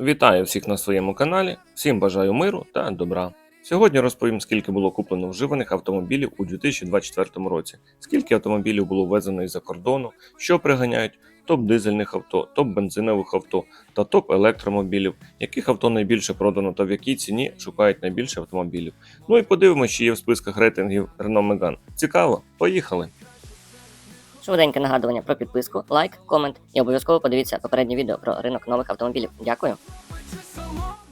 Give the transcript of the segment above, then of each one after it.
Вітаю всіх на своєму каналі, всім бажаю миру та добра. Сьогодні розповім, скільки було куплено вживаних автомобілів у 2024 році, скільки автомобілів було ввезено із-за кордону, що приганяють, топ дизельних авто, топ бензинових авто та топ електромобілів, яких авто найбільше продано та в якій ціні шукають найбільше автомобілів. Ну і подивимося, чи є в списках рейтингів Renault Megane. Цікаво, поїхали! Швиденьке нагадування про підписку, лайк, комент і обов'язково подивіться попереднє відео про ринок нових автомобілів. Дякую.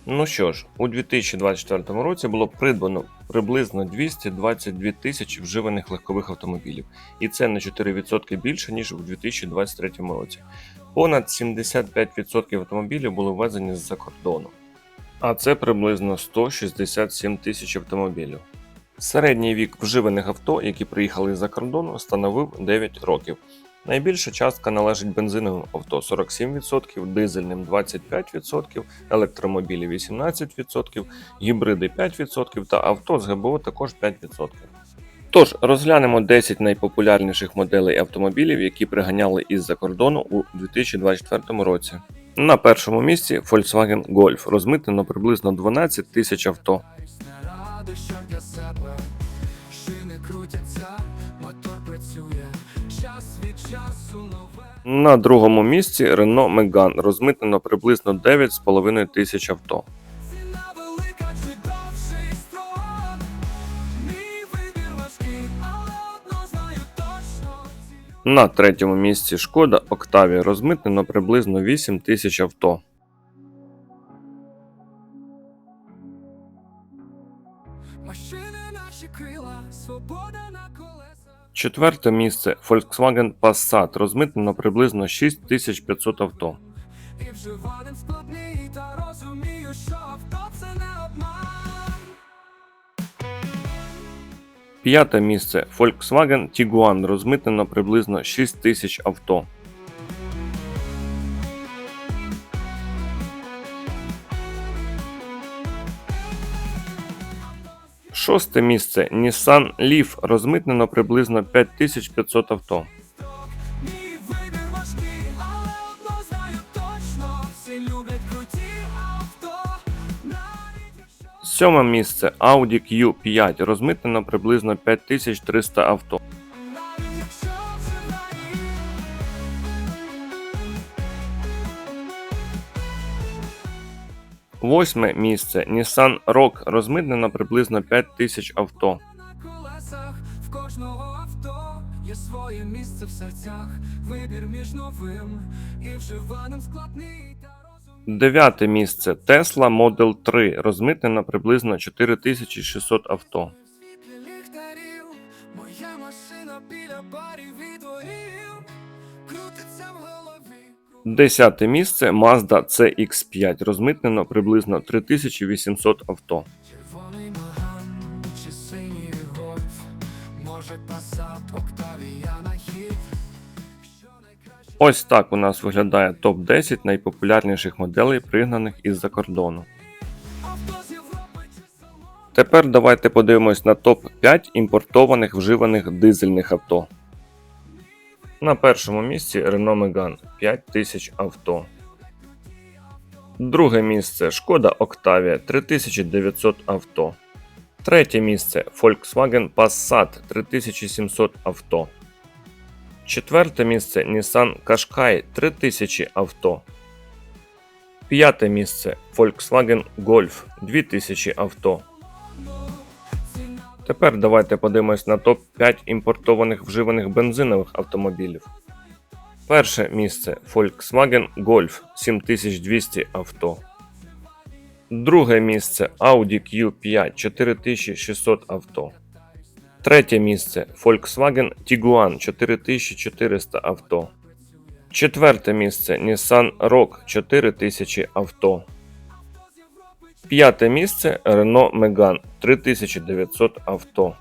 Ну що ж, у 2024 році було придбано приблизно 222 тисячі вживаних легкових автомобілів, і це на 4% більше ніж у 2023 році. Понад 75% автомобілів були ввезені з-за кордону, а це приблизно 167 тисяч автомобілів. Середній вік вживаних авто, які приїхали з-за кордону, становив 9 років. Найбільша частка належить бензиновим авто 47%, дизельним 25%, електромобілі 18%, гібриди 5% та авто з ГБО також 5%. Тож розглянемо 10 найпопулярніших моделей автомобілів, які приганяли із-за кордону у 2024 році. На першому місці Volkswagen Golf розмитнено приблизно 12 тисяч авто. Ради, що для себе шини крутяться, мотор працює, час від часу нове. На другому місці Renault Megane розмитнено приблизно 9,5 тисяч авто. На третьому місці Шкода Octavia розмитнено приблизно 8 тисяч авто. Четверте місце Volkswagen Passat розмитнено приблизно 6500 авто. Вживаним складний, та розумію, що авто це не обман. П'яте місце Volkswagen Tiguan розмитнено приблизно 6 тисяч авто. Шосте місце Nissan Leaf розмитнено приблизно 5500 авто. Сьоме місце Audi Q5 розмитнено приблизно 5300 авто. Восьме місце Nissan Rogue розмитнено приблизно 5000 авто. на колесах в кожного авто є своє місце в серцях. Вибір між новим і вживаним складний. Дев'яте місце Tesla Model 3 розмитнено приблизно 4600 авто. Десяте місце Mazda CX5 розмитнено приблизно 3800 авто. Червоний маган чи синій гольф, може Октавія на хід. Ось так у нас виглядає топ-10 найпопулярніших моделей, пригнаних із-за кордону. Тепер давайте подивимось на топ-5 імпортованих вживаних дизельних авто. На першому місці Renault Megane 5000 авто. Друге місце Шкода Octavia 3900 авто. Третє місце Volkswagen Passat 3700 авто. Четверте місце Nissan Qashqai 3000 авто. П'яте місце Volkswagen Golf 2000 авто. Тепер давайте подивимось на топ-5 імпортованих вживаних бензинових автомобілів. Перше місце Volkswagen Golf 7200 авто. Друге місце Audi Q5 4600 авто. Третє місце Volkswagen Tiguan 4400 авто. Четверте місце Nissan Rogue 4000 авто. П'яте місце Renault Megane 3900 авто.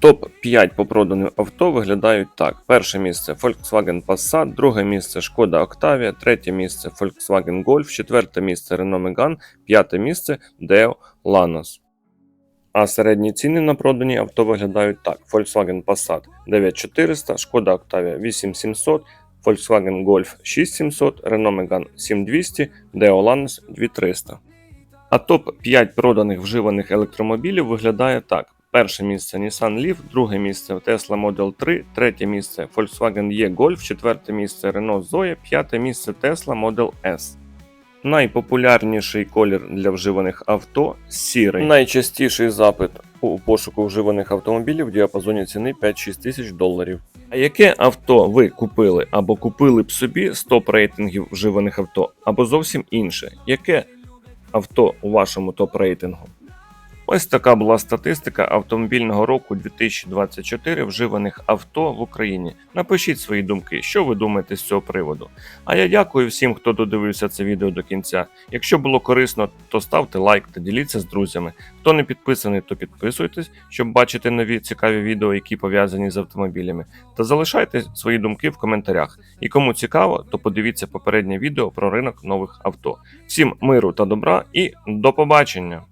Топ 5 по проданим авто виглядають так: перше місце Volkswagen Passat, друге місце Шкода Octavia, третє місце Volkswagen Golf, четверте місце Renault Megane, п'яте місце Deo Lanos. А середні ціни на продані авто виглядають так: Volkswagen Passat 9400, Шкода Octavia 8700, Volkswagen Golf 6700, Renault Megane 7200, Deo Lanos 2300. А топ-5 проданих вживаних електромобілів виглядає так: перше місце Nissan Leaf, друге місце Tesla Model 3, третє місце Volkswagen E-Golf, четверте місце Renault Zoe, п'яте місце Tesla Model S. Найпопулярніший колір для вживаних авто сірий. Найчастіший запит у пошуку вживаних автомобілів в діапазоні ціни 5-6 тисяч доларів. А яке авто ви купили або купили б собі з топ рейтингів вживаних авто, або зовсім інше? Яке авто у вашому топ рейтингу? Ось така була статистика автомобільного року 2024 вживаних авто в Україні. Напишіть свої думки, що ви думаєте з цього приводу. А я дякую всім, хто додивився це відео до кінця. Якщо було корисно, то ставте лайк та діліться з друзями. Хто не підписаний, то підписуйтесь, щоб бачити нові цікаві відео, які пов'язані з автомобілями. Та залишайте свої думки в коментарях. І кому цікаво, то подивіться попереднє відео про ринок нових авто. Всім миру та добра і до побачення!